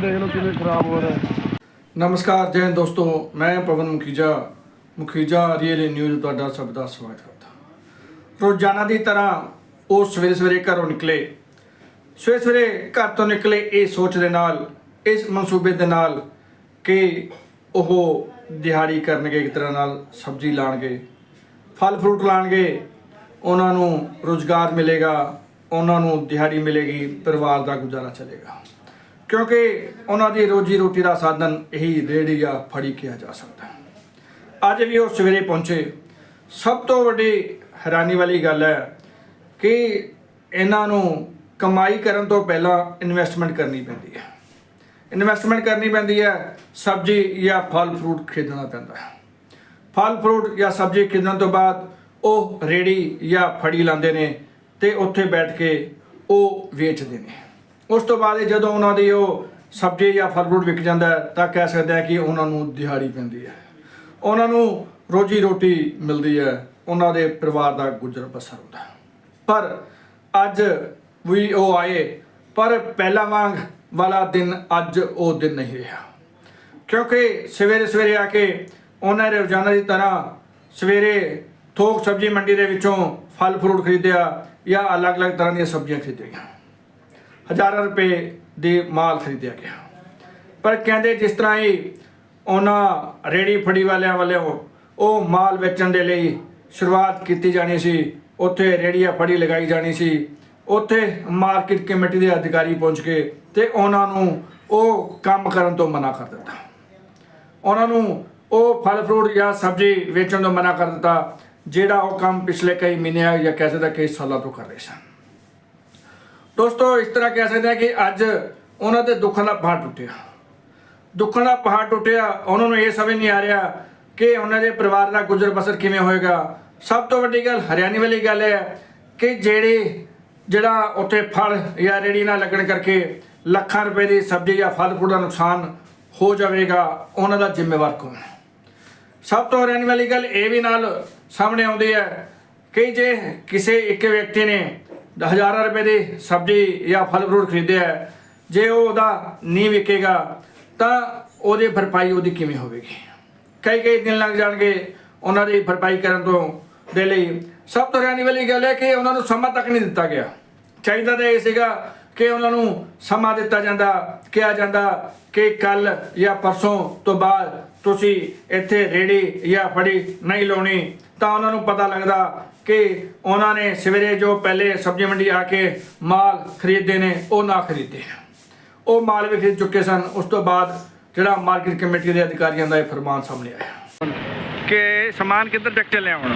ਦੇਖ ਲਓ ਕਿਵੇਂ ਖਰਾਬ ਹੋ ਰਿਹਾ ਹੈ। ਨਮਸਕਾਰ, ਜੈ ਦੋਸਤੋ, ਮੈਂ ਪਵਨ ਮੁਖੀਜਾ ਮੁਖੀਜਾ ਰੀਅਲ ਨਿਊਜ਼ ਤੁਹਾਡਾ ਸਭ ਦਾ ਸਵਾਗਤ ਕਰਦਾ ਰੋਜ਼ਾਨਾ ਦੀ ਤਰ੍ਹਾਂ ਉਹ ਸਵੇਰੇ ਸਵੇਰੇ ਘਰੋਂ ਨਿਕਲੇ। ਸਵੇਰੇ ਸਵੇਰੇ ਘਰ ਤੋਂ ਨਿਕਲੇ ਇਹ ਸੋਚ ਦੇ ਨਾਲ, ਇਸ ਮਨਸੂਬੇ ਦੇ ਨਾਲ ਕਿ ਉਹ ਦਿਹਾੜੀ ਕਰਨਗੇ ਇੱਕ ਤਰ੍ਹਾਂ ਨਾਲ, ਸਬਜ਼ੀ ਲਾਣਗੇ, ਫਲ ਫਰੂਟ ਲਾਣਗੇ, ਉਹਨਾਂ ਨੂੰ ਰੋਜ਼ਗਾਰ ਮਿਲੇਗਾ, ਉਹਨਾਂ ਨੂੰ ਦਿਹਾੜੀ ਮਿਲੇਗੀ, ਪਰਿਵਾਰ ਦਾ ਗੁਜ਼ਾਰਾ ਚੱਲੇਗਾ। ਕਿਉਂਕਿ ਉਹਨਾਂ ਦੀ ਰੋਜੀ ਰੋਟੀ ਦਾ ਸਾਧਨ ਇਹੀ ਰੇਹੜੀ ਜਾਂ ਫੜੀ ਕਿਹਾ ਜਾ ਸਕਦਾ ਅੱਜ ਵੀ ਉਹ ਸਵੇਰੇ ਪਹੁੰਚੇ। ਸਭ ਤੋਂ ਵੱਡੀ ਹੈਰਾਨੀ ਵਾਲੀ ਗੱਲ ਹੈ ਕਿ ਇਹਨਾਂ ਨੂੰ ਕਮਾਈ ਕਰਨ ਤੋਂ ਪਹਿਲਾਂ ਇਨਵੈਸਟਮੈਂਟ ਕਰਨੀ ਪੈਂਦੀ ਹੈ। ਇਨਵੈਸਟਮੈਂਟ ਕਰਨੀ ਪੈਂਦੀ ਹੈ, ਸਬਜ਼ੀ ਜਾਂ ਫਲ ਫਰੂਟ ਖਰੀਦਣਾ ਪੈਂਦਾ ਹੈ। ਫਲ ਫਰੂਟ ਜਾਂ ਸਬਜ਼ੀ ਖਰੀਦਣ ਤੋਂ ਬਾਅਦ ਉਹ ਰੇੜੀ ਜਾਂ ਫੜੀ ਲਾਉਂਦੇ ਨੇ ਤੇ ਉੱਥੇ ਬੈਠ ਕੇ ਉਹ ਵੇਚਦੇ ਨੇ। ਉਸ ਤੋਂ ਬਾਅਦ ਜਦੋਂ ਉਹਨਾਂ ਦੀ ਉਹ ਸਬਜ਼ੀ ਜਾਂ ਫਲ ਫਰੂਟ ਵਿਕ ਜਾਂਦਾ ਤਾਂ ਕਹਿ ਸਕਦੇ ਆ ਕਿ ਉਹਨਾਂ ਨੂੰ ਦਿਹਾੜੀ ਪੈਂਦੀ ਹੈ। ਉਹਨਾਂ ਨੂੰ ਰੋਜੀ ਰੋਟੀ ਮਿਲਦੀ ਹੈ, ਉਹਨਾਂ ਦੇ ਪਰਿਵਾਰ ਦਾ ਗੁਜ਼ਰ ਬਸਰ ਹੁੰਦਾ ਪਰ ਅੱਜ ਵੀ ਉਹ ਆਏ, ਪਰ ਪਹਿਲਾ ਵਾਂਗ ਵਾਲਾ ਦਿਨ ਅੱਜ ਉਹ ਦਿਨ ਨਹੀਂ ਰਿਹਾ। ਕਿਉਂਕਿ ਸਵੇਰੇ ਸਵੇਰੇ ਆ ਕੇ ਉਹਨਾਂ ਨੇ ਰੋਜ਼ਾਨਾ ਦੀ ਤਰ੍ਹਾਂ ਸਵੇਰੇ ਥੋਕ ਸਬਜ਼ੀ ਮੰਡੀ ਦੇ ਵਿੱਚੋਂ ਫਲ ਫਰੂਟ ਖਰੀਦਿਆ ਜਾਂ ਅਲੱਗ-ਅਲੱਗ ਤਰ੍ਹਾਂ ਦੀਆਂ ਸਬਜ਼ੀਆਂ ਖਰੀਦੀਆਂ। ਹਜ਼ਾਰਾਂ ਰੁਪਏ ਦੇ ਮਾਲ ਖਰੀਦਿਆ ਗਿਆ। ਪਰ ਕਹਿੰਦੇ ਜਿਸ ਤਰ੍ਹਾਂ ਹੀ ਉਹਨਾਂ ਰੇੜੀ ਫੜੀ ਵਾਲਿਆਂ ਵੱਲੋਂ ਉਹ ਮਾਲ ਵੇਚਣ ਦੇ ਲਈ ਸ਼ੁਰੂਆਤ ਕੀਤੀ ਜਾਣੀ ਸੀ, ਉੱਥੇ ਰੇੜੀਆਂ ਫੜੀ ਲਗਾਈ ਜਾਣੀ ਸੀ, ਉੱਥੇ ਮਾਰਕੀਟ ਕਮੇਟੀ ਦੇ ਅਧਿਕਾਰੀ ਪਹੁੰਚ ਕੇ ਤੇ ਉਹਨਾਂ ਨੂੰ ਉਹ ਕੰਮ ਕਰਨ ਤੋਂ ਮਨਾ ਕਰ ਦਿੱਤਾ। ਉਹਨਾਂ ਨੂੰ ਉਹ ਫਲ ਫਰੂਟ ਜਾਂ ਸਬਜ਼ੀ ਵੇਚਣ ਤੋਂ ਮਨਾ ਕਰ ਦਿੱਤਾ, ਜਿਹੜਾ ਉਹ ਕੰਮ ਪਿਛਲੇ ਕਈ ਮਹੀਨਿਆਂ ਜਾਂ ਕਹਿ ਸਕਦਾ ਕਈ ਸਾਲਾਂ ਤੋਂ ਕਰ ਰਹੇ ਸਨ। ਦੋਸਤੋ, ਇਸ ਤਰ੍ਹਾਂ ਕਹਿ ਸਕਦੇ ਹਾਂ ਕਿ ਅੱਜ ਉਹਨਾਂ ਦੇ ਦੁੱਖਾਂ ਦਾ ਪਹਾੜ ਟੁੱਟਿਆ। ਦੁੱਖਾਂ ਦਾ ਪਹਾੜ ਟੁੱਟਿਆ, ਉਹਨਾਂ ਨੂੰ ਇਹ ਸਮਝ ਨਹੀਂ ਆ ਰਿਹਾ ਕਿ ਉਹਨਾਂ ਦੇ ਪਰਿਵਾਰ ਦਾ ਗੁਜ਼ਰ ਬਸਰ ਕਿਵੇਂ ਹੋਏਗਾ। ਸਭ ਤੋਂ ਵੱਡੀ ਗੱਲ ਹਰਿਆਣੀ ਵਾਲੀ ਗੱਲ ਹੈ ਕਿ ਜਿਹੜੇ, ਜਿਹੜਾ ਉੱਥੇ ਫਲ ਜਾਂ ਰੇੜੀ ਨਾਲ ਲੱਗਣ ਕਰਕੇ ਲੱਖਾਂ ਰੁਪਏ ਦੀ ਸਬਜ਼ੀ ਜਾਂ ਫਲ ਫਰੂਟ ਦਾ ਨੁਕਸਾਨ ਹੋ ਜਾਵੇਗਾ, ਉਹਨਾਂ ਦਾ ਜ਼ਿੰਮੇਵਾਰ ਕੌਣ ਸਭ ਤੋਂ ਹੈਰਾਨੀ ਵਾਲੀ ਗੱਲ ਇਹ ਵੀ ਨਾਲ ਸਾਹਮਣੇ ਆਉਂਦੀ ਹੈ ਕਿ ਜੇ ਕਿਸੇ ਇੱਕ ਵਿਅਕਤੀ ਨੇ ਹਜ਼ਾਰਾਂ ਰੁਪਏ ਦੀ ਸਬਜ਼ੀ ਜਾਂ ਫਲ ਫਰੂਟ ਖਰੀਦਿਆ ਹੈ, ਜੇ ਉਹ ਉਹਦਾ ਨਹੀਂ ਵਿਕੇਗਾ ਤਾਂ ਉਹਦੀ ਭਰਪਾਈ ਉਹਦੀ ਕਿਵੇਂ ਹੋਵੇਗੀ? ਕਈ ਕਈ ਦਿਨ ਲੱਗ ਜਾਣਗੇ ਉਹਨਾਂ ਦੀ ਭਰਪਾਈ ਕਰਨ ਤੋਂ ਦੇ ਲਈ। ਸਭ ਤੋਂ ਰਹਿਣੀ ਵਾਲੀ ਗੱਲ ਹੈ ਕਿ ਉਹਨਾਂ ਨੂੰ ਸਮਾਂ ਤੱਕ ਨਹੀਂ ਦਿੱਤਾ ਗਿਆ। ਚਾਹੀਦਾ ਤਾਂ ਇਹ ਸੀਗਾ ਕਿ ਉਹਨਾਂ ਨੂੰ ਸਮਾਂ ਦਿੱਤਾ ਜਾਂਦਾ ਕਿਹਾ ਜਾਂਦਾ ਕਿ ਕੱਲ ਜਾਂ ਪਰਸੋਂ ਤੋਂ ਬਾਅਦ ਤੁਸੀਂ ਇੱਥੇ ਰੇੜੀ ਜਾਂ ਫੜੀ ਨਹੀਂ ਲਾਉਣੀ। ਤਾਂ ਉਹਨਾਂ ਨੂੰ ਪਤਾ ਲੱਗਦਾ ਕਿ ਉਹਨਾਂ ਨੇ ਸਵੇਰੇ ਜੋ ਪਹਿਲੇ ਸਬਜ਼ੀ ਮੰਡੀ ਆ ਕੇ ਮਾਲ ਖਰੀਦਦੇ ਨੇ ਉਹ ਨਾ ਖਰੀਦੇ। ਉਹ ਮਾਲ ਵੀ ਖਰੀਦ ਚੁੱਕੇ ਸਨ। ਉਸ ਤੋਂ ਬਾਅਦ ਜਿਹੜਾ ਮਾਰਕੀਟ ਕਮੇਟੀ ਦੇ ਅਧਿਕਾਰੀਆਂ ਦਾ ਇਹ ਫਰਮਾਨ ਸਾਹਮਣੇ ਆਇਆ। ਕਿ ਸਮਾਨ ਕਿੱਧਰ ਤੱਕ ਚੱਲਿਆ ਹੁਣ?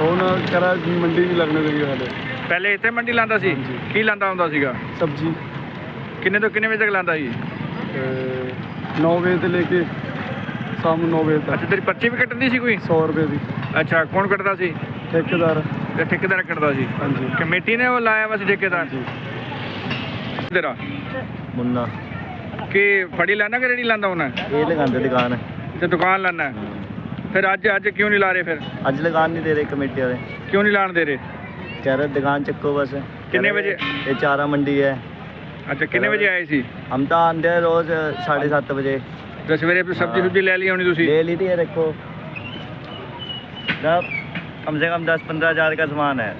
ਹੁਣ ਕਰਾ ਮੰਡੀ ਵੀ ਲੱਗਣੇ ਲੱਗੀ ਹਾਲੇ ਪਹਿਲੇ ਇੱਥੇ ਮੰਡੀ ਲਾਂਦਾ ਸੀ। ਕੀ ਲਾਂਦਾ ਹੁੰਦਾ ਸੀਗਾ? ਸਬਜ਼ੀ। ਕਿੰਨੇ ਤੋਂ ਕਿੰਨੇ ਵਜੇ ਤੱਕ ਲਾਂਦਾ ਸੀ? 9 ਵਜੇ ਤੋਂ ਲੈ ਕੇ ਸ਼ਾਮ ਨੂੰ 9 ਵਜੇ ਤੱਕ। ਅੱਛਾ ਤੇਰੀ ਪਰਚੀ ਵੀ ਕੱਟਦੀ ਸੀ ਕੋਈ? 100 ਰੁਪਏ ਦੀ। ਅੱਛਾ ਕੌਣ ਕੱਟਦਾ ਸੀ? ਠੇਕੇਦਾਰ। ਤੇ ਠੇਕੇਦਾਰ ਕੱਟਦਾ ਸੀ? ਹਾਂਜੀ। ਕਮੇਟੀ ਨੇ ਉਹ ਲਾਇਆ ਵਸ ਠੇਕੇਦਾਰ? ਜੀ ਤੇਰਾ? ਮੁੰਨਾ। ਕਿ ਫੜੀ ਲਾਣਾ ਕਿ ਰੇੜੀ ਲਾਂਦਾ ਉਹਨਾਂ? ਇਹ ਲਗਾਉਂਦੇ ਦੁਕਾਨ। ਤੇ ਦੁਕਾਨ ਲਾਣਾ ਫਿਰ ਅੱਜ ਅੱਜ ਕਿਉਂ ਨਹੀਂ ਲਾ ਰਹੇ ਫਿਰ? ਅੱਜ ਲਗਾਉਣ ਨਹੀਂ ਦੇ ਰਹੇ ਕਮੇਟੀ ਵਾਲੇ। ਕਿਉਂ ਨਹੀਂ ਲਾਣ ਦੇ ਰਹੇ? ਚਾਰ ਦੁਕਾਨ ਚੱਕੋ ਬਸ। ਕਿੰਨੇ ਵਜੇ? ਇਹ ਚਾਰਾ ਮੰਡੀ ਹੈ। ਅੱਛਾ ਕਿੰਨੇ ਵਜੇ ਆਏ ਸੀ? ਹਮ ਤਾਂ ਆਂਦੇ ਰੋਜ਼ 7:30 ਵਜੇ। ਤੇ ਸਵੇਰੇ ਸਬਜ਼ੀ ਸੁਬਜ਼ੀ ਲੈ ਲਈ ਹੋਣੀ ਤੁਸੀਂ? ਲੈ ਲਈ ਤੇ ਦੇਖੋ। देखो सब कम से कम दस पंद्रह हजार का सामान है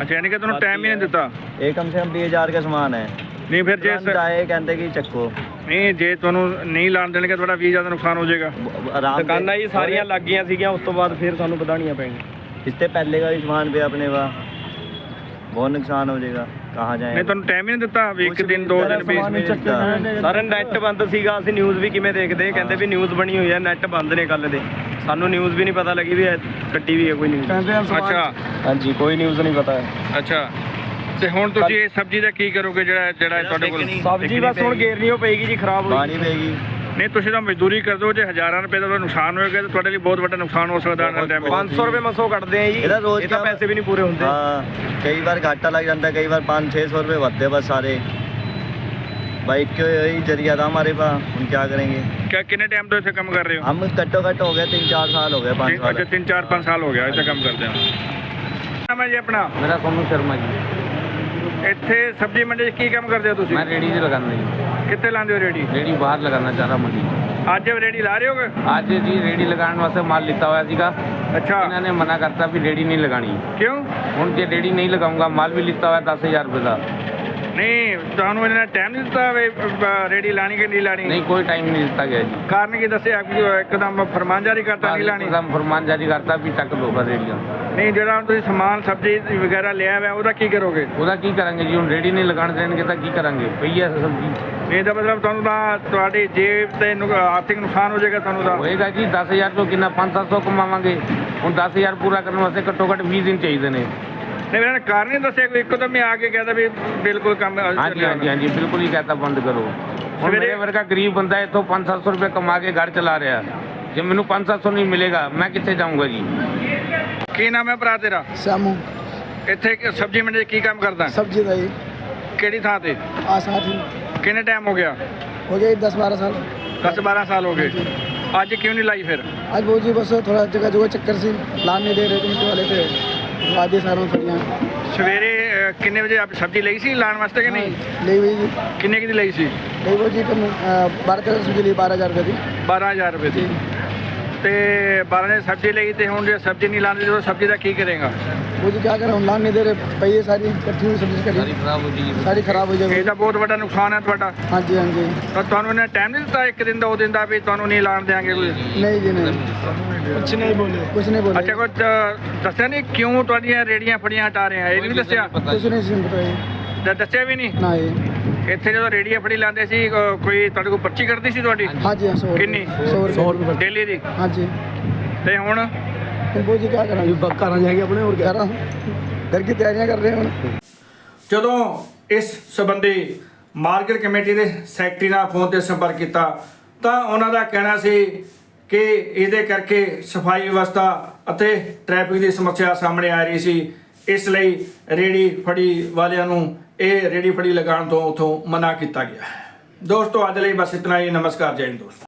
ਅੱਛਾ ਯਾਨੀ ਕਿ ਤੁਹਾਨੂੰ ਟਾਈਮ ਹੀ ਨਹੀਂ ਦਿੱਤਾ ये कम से कम बीस हजार का सामान है ਨਹੀਂ ਫਿਰ ਜੇ तुरंत आए कहते कि चक्को ਨਹੀਂ ਜੇ ਤੁਹਾਨੂੰ ਨਹੀਂ ਲਾਣ ਦੇਣਗੇ ਤੁਹਾਡਾ 20000 ਦਾ ਨੁਕਸਾਨ ਹੋ ਜਾਏਗਾ आराम से- ਦੁਕਾਨਾਂ ਜੀ ਸਾਰੀਆਂ ਲੱਗ ਗਈਆਂ ਸੀਗੀਆਂ ਉਸ ਤੋਂ ਬਾਅਦ ਫਿਰ ਸਾਨੂੰ ਵਧਾਣੀਆਂ ਪੈਣਗੀਆਂ इससे पहले का भी सामान पे अपने का बहुत नुकसान हो जाएगा कहाँ जाए ਨਹੀਂ ਤੁਹਾਨੂੰ ਟਾਈਮ ਹੀ ਨਹੀਂ ਦਿੱਤਾ ਵੀ ਇੱਕ ਦਿਨ ਦੋ ਦਿਨ ਵੀ ਸਮਾਨ ਹੀ ਚੱਕਿਆ ਸਰ ਨੈਟ ਬੰਦ ਸੀਗਾ ਅਸੀਂ ਨਿਊਜ਼ ਵੀ ਕਿਵੇਂ ਦੇਖਦੇ ਕਹਿੰਦੇ ਵੀ ਨਿਊਜ਼ ਬਣੀ ਹੋਈ ਹੈ ਨੈਟ ਬੰਦ ਨੇ ਕੱਲ ਦੇ ਸਾਨੂੰ ਨਿਊਜ਼ ਵੀ ਨਹੀਂ ਪਤਾ ਲੱਗੀ ਵੀ ਕੱਟੀ ਵੀ ਹੈ ਕੋਈ ਨਿਊਜ਼ ਅੱਛਾ। ਹਾਂਜੀ ਕੋਈ ਨਿਊਜ਼ ਨਹੀਂ ਪਤਾ। ਅੱਛਾ। ਤੇ ਹੁਣ ਤੁਸੀਂ ਇਹ ਸਬਜ਼ੀ ਦਾ ਕੀ ਕਰੋਗੇ ਜਿਹੜਾ ਜਿਹੜਾ ਤੁਹਾਡੇ ਕੋਲ ਸਬਜ਼ੀ ਬਸ ਹੁਣ ਗੇਰਨੀ ਹੋ ਪਏਗੀ ਜੀ ਖਰਾਬ ਹੋਈ। ਪਾਣੀ ਪੈਗੀ ਨਹੀਂ ਤੁਸੀਂ ਤਾਂ ਮਜ਼ਦੂਰੀ ਕਰਦੇ ਹੋ ਜੇ ਹਜ਼ਾਰਾਂ ਰੁਪਏ ਦਾ ਤੁਹਾਡਾ ਨੁਕਸਾਨ ਹੋਏਗਾ ਤਾਂ ਤੁਹਾਡੇ ਲਈ ਬਹੁਤ ਵੱਡਾ ਨੁਕਸਾਨ ਹੋ ਸਕਦਾ ਨਾਲ ਡੈਮੇਜ 500 ਰੁਪਏ ਮਸੋ ਕੱਟਦੇ ਆ ਜੀ। ਇਹਦਾ ਰੋਜ਼ ਇਹ ਤਾਂ ਪੈਸੇ ਵੀ ਨਹੀਂ ਪੂਰੇ ਹੁੰਦੇ। ਹਾਂ ਕਈ ਵਾਰ ਘਾਟਾ ਲੱਗ ਜਾਂਦਾ ਕਈ ਵਾਰ 5 600 ਰੁਪਏ ਵੱਧਦੇ ਬਸ ਸਾਰੇ। बाइक के यही जरिया था हमारे पास हम क्या करेंगे ਕਿ ਕਿੰਨੇ ਟਾਈਮ ਤੋਂ ਇੱਥੇ ਕੰਮ ਕਰ ਰਹੇ ਹੋ हम कट्टो कट हो गए तीन चार साल हो गए पाँच ਤਿੰਨ- ਅੱਛਾ साल 3 4 5 ਸਾਲ ਹੋ ਗਿਆ ਇੱਥੇ ਕੰਮ ਕਰਦੇ ਹਾਂ ਨਾਮ ਹੈ ਜੀ ਆਪਣਾ ਮੇਰਾ ਸੋਨੂ ਸ਼ਰਮਾ ਜੀ ਇੱਥੇ ਸਬਜ਼ੀ ਮੰਡੀ 'ਚ ਕੀ ਕੰਮ ਕਰਦੇ ਹੋ ਤੁਸੀਂ ਮੈਂ ਰੇੜੀ 'ਚ ਲਗਾਉਂਦਾ ਜੀ ਕਿੱਥੇ ਲਾਉਂਦੇ ਹੋ ਰੇੜੀ ਰੇੜੀ ਬਾਹਰ ਲਗਾਉਣਾ ਚਾਹ ਰਹਾ ਮੰਡੀ 'ਚ। ਅੱਜ ਰੇੜੀ ਲਾ ਰਹੇ ਹੋਗੇ ਅੱਜ ਜੀ ਰੇੜੀ ਲਗਾਉਣ ਵਾਸਤੇ ਮਾਲ ਲਿੱਤਾ ਹੋਇਆ ਸੀਗਾ ਅੱਛਾ ਇਹਨਾਂ ਨੇ ਮਨਾ ਕਰਤਾ ਵੀ ਰੇੜੀ ਨਹੀਂ ਲਗਾਣੀ ਕਿਉਂ ਹੁਣ ਜੇ ਰੇੜੀ ਨਹੀਂ ਲਗਾਉਂਗਾ ਮਾਲ ਵੀ ਲਿੱਤਾ ਹੋਇਆ 10000 ਰੁਪਏ ਦਾ ਨਹੀਂ ਤੁਹਾਨੂੰ ਇਹਨਾਂ ਨੇ ਟਾਈਮ ਨਹੀਂ ਦਿੱਤਾ ਵੀ ਰੇੜੀ ਲਾਣੀ ਕਿ ਨਹੀਂ ਲਾਣੀ? ਨਹੀਂ ਕੋਈ ਟਾਈਮ ਨਹੀਂ ਦਿੱਤਾ ਗਿਆ ਜੀ। ਕਾਰਨ ਕੀ ਦੱਸਿਆ? ਕਿ ਇੱਕਦਮ ਫਰਮਾਨ ਜਾਰੀ ਕਰਤਾ ਨਹੀਂ ਲਾਣੀ? ਇੱਕਦਮ ਫਰਮਾਨ ਜਾਰੀ ਕਰਤਾ ਵੀ ਚੱਕ ਦੋ ਬਸ ਰੇੜੀਆਂ ਨਹੀਂ ਜਿਹੜਾ ਹੁਣ ਤੁਸੀਂ ਸਮਾਨ ਸਬਜ਼ੀ ਵਗੈਰਾ ਲਿਆ ਹੋਇਆ ਉਹਦਾ ਕੀ ਕਰੋਗੇ? ਉਹਦਾ ਕੀ ਕਰਾਂਗੇ ਜੀ? ਹੁਣ ਰੇੜੀ ਨਹੀਂ ਲਗਾਣ ਦੇਣਗੇ ਤਾਂ ਕੀ ਕਰਾਂਗੇ? ਪਈ ਹੈ ਸਬਜ਼ੀ। ਇਹਦਾ ਮਤਲਬ ਤੁਹਾਨੂੰ ਤਾਂ ਤੁਹਾਡੀ ਜੇਬ ਤੇ ਨੁਕ- ਆਰਥਿਕ ਨੁਕਸਾਨ ਹੋ ਜਾਏਗਾ ਤੁਹਾਨੂੰ ਤਾਂ। ਹੋਏਗਾ ਜੀ 10000 ਤੋਂ ਕਿੰਨਾ? 5-700 ਕਮਾਵਾਂਗੇ। ਹੁਣ 10000 ਪੂਰਾ ਕਰਨ ਵਾਸਤੇ ਘੱਟੋ ਘੱਟ 20 ਦਿਨ ਚਾਹੀਦੇ ਨੇ। ਨਹੀਂ ਇਹਨਾਂ ਨੇ ਕਾਰਨ ਹੀ ਦੱਸਿਆ ਕੋਈ ਇੱਕੋ ਹੀ ਆ ਕੇ ਕਹਿੰਦਾ ਵੀ ਬਿਲਕੁਲ ਕੰਮ ਹਾਂਜੀ ਹਾਂਜੀ ਹਾਂਜੀ ਬਿਲਕੁਲ ਹੀ ਕਹਤਾ ਬੰਦ ਕਰੋ। ਹੁਣ ਮੇਰੇ ਵਰਗਾ ਗਰੀਬ ਬੰਦਾ ਇੱਥੋਂ 5-700 ਰੁਪਏ ਕਮਾ ਕੇ ਘਰ ਚਲਾ ਰਿਹਾ। ਜੇ ਮੈਨੂੰ 5-700 ਨਹੀਂ ਮਿਲੇਗਾ ਮੈਂ ਕਿੱਥੇ ਜਾਊਂਗਾ ਜੀ? ਕੀ ਨਾਮ ਹੈ ਭਰਾ ਤੇਰਾ? ਸਾਮੂ। ਇੱਥੇ ਸਬਜ਼ੀ ਮੰਡੀ ਕੀ ਕੰਮ ਕਰਦਾ? ਸਬਜ਼ੀ ਦਾ ਜੀ। ਕਿਹੜੀ ਥਾਂ ਤੇ? ਆ ਸਾਥ ਹੀ ਕਿੰਨੇ ਟਾਈਮ ਹੋ ਗਿਆ? ਹੋ ਗਿਆ 10 12 ਸਾਲ। 10 12 ਸਾਲ ਹੋ ਗਏ। ਅੱਜ ਕਿਉਂ ਨਹੀਂ ਲਾਈ ਫਿਰ? ਅੱਜ ਬੋਜੀ ਬਸ ਥੋੜਾ ਜਗ੍ਹਾ ਜਗ੍ਹਾ ਚੱਕਰ ਸੀ। ਲਾਣ ਦੇ ਰਹੇ ਤੁਮ ਵਾਲੇ ਤੇ। ਅੱਜ ਸਾਰਾਂ ਫੜੀਆਂ ਸਵੇਰੇ ਕਿੰਨੇ ਵਜੇ ਆਪ ਸਬਜ਼ੀ ਲਈ ਸੀ ਲਾਣ ਵਾਸਤੇ ਕਿ ਨਹੀਂ? ਲਈ ਹੋਈ ਜੀ। ਕਿੰਨੇ ਕੀ ਲਈ ਸੀ? ਲਈ ਹੋਈ ਜੀ ਤੁਹਾਨੂੰ ਸਬਜ਼ੀ ਲਈ 12000 ਰੁਪਏ ਦੀ। 12000 ਰੁਪਏ ਦੀ। ਜੀ। ਤੇ 12 ਨੇ ਸਬਜ਼ੀ ਲਈ ਤੇ ਹੁਣ ਜੇ ਸਬਜ਼ੀ ਨਹੀਂ ਲਾਉਂਦੇ ਤਾਂ ਸਬਜ਼ੀ ਦਾ ਕੀ ਕਰੇਗਾ वो जी क्या करें हम लान नहीं दे रहे पहिए सारी इकट्ठी हुई सब्जी ਸਾਰੀ करी ਖਰਾਬ ਹੋ ਜੀ सारी खराब हो ਇਹ जाएगी ਤਾਂ ਬਹੁਤ ਵੱਡਾ ਨੁਕਸਾਨ ਹੈ ਤੁਹਾਡਾ हाँ जी हाँ जी ਤਾਂ ਤੁਹਾਨੂੰ ਇਹਨੇ ਟਾਈਮ ਨਹੀਂ ਦਿੱਤਾ ਇੱਕ ਦਿਨ ਦਾ ਉਹ ਦਿਨ ਦਾ ਵੀ ਤੁਹਾਨੂੰ ਨਹੀਂ ਲਾਣ ਦੇਾਂਗੇ ਕੋਈ नहीं जी नहीं कुछ नहीं बोले कुछ नहीं बोले ਅੱਛਾ ਕੋਈ ਦ- ਦੱਸਿਆ ਨਹੀਂ ਕਿਉਂ ਤੁਹਾਡੀਆਂ ਰੇੜੀਆਂ ਫੜੀਆਂ ਹਟਾ ਰਹੇ ਆ ਇਹ ਵੀ ਨਹੀਂ ਦੱਸਿਆ कुछ नहीं सी बताइए ਦ- ਦੱਸਿਆ ਵੀ ਨਹੀਂ ना ये ਇੱਥੇ ਜਦੋਂ ਰੇੜੀ ਫੜੀ ਲਾਉਂਦੇ ਸੀ ਕੋਈ ਤੁਹਾਡੇ ਕੋਲ ਪਰਚੀ ਕੱਢਦੀ ਸੀ ਤੁਹਾਡੀ? ਹਾਂਜੀ ਹਾਂ, ਰੁਪਏ। ਕਿੰਨੀ? ਸੌ ਰੁਪਏ। ਡੇਲੀ ਦੀ? ਹਾਂਜੀ। ਤੇ ਹੁਣ? ਕੰਬੋ ਜੀ ਕਾ ਕਰਾਂਗੇ ਬਸ ਘਰਾਂ ਜਾ ਕੇ ਆਪਣੇ ਹੋਰ ਕਿਆ? ਕਰਾਂ ਕੀ ਤਿਆਰੀਆਂ ਕਰ ਰਹੇ ਹੁਣ? ਜਦੋਂ ਇਸ ਸੰਬੰਧੀ ਮਾਰਕੀਟ ਕਮੇਟੀ ਦੇ ਸੈਕਟਰੀ ਨਾਲ ਫੋਨ ਤੇ ਸੰਪਰਕ ਕੀਤਾ ਤਾਂ ਉਹਨਾਂ ਦਾ ਕਹਿਣਾ ਸੀ ਕਿ ਇਹਦੇ ਕਰਕੇ ਸਫ਼ਾਈ ਵਿਵਸਥਾ ਅਤੇ ਟ੍ਰੈਫਿਕ ਦੀ ਸਮੱਸਿਆ ਸਾਹਮਣੇ ਆ ਰਹੀ ਸੀ। ਇਸ ਲਈ ਰੇੜੀ ਫੜੀ ਵਾਲਿਆਂ ਨੂੰ ਇਹ ਰੇੜੀ ਫੜੀ ਲਗਾਉਣ ਤੋਂ ਉਥੋਂ ਮਨਾ ਕੀਤਾ ਗਿਆ ਦੋਸਤੋ, ਅੱਜ ਲਈ ਬਸ ਇਤਨਾ ਹੀ। ਨਮਸਕਾਰ, ਜੈ ਹਿੰਦ ਦੋਸਤੋ।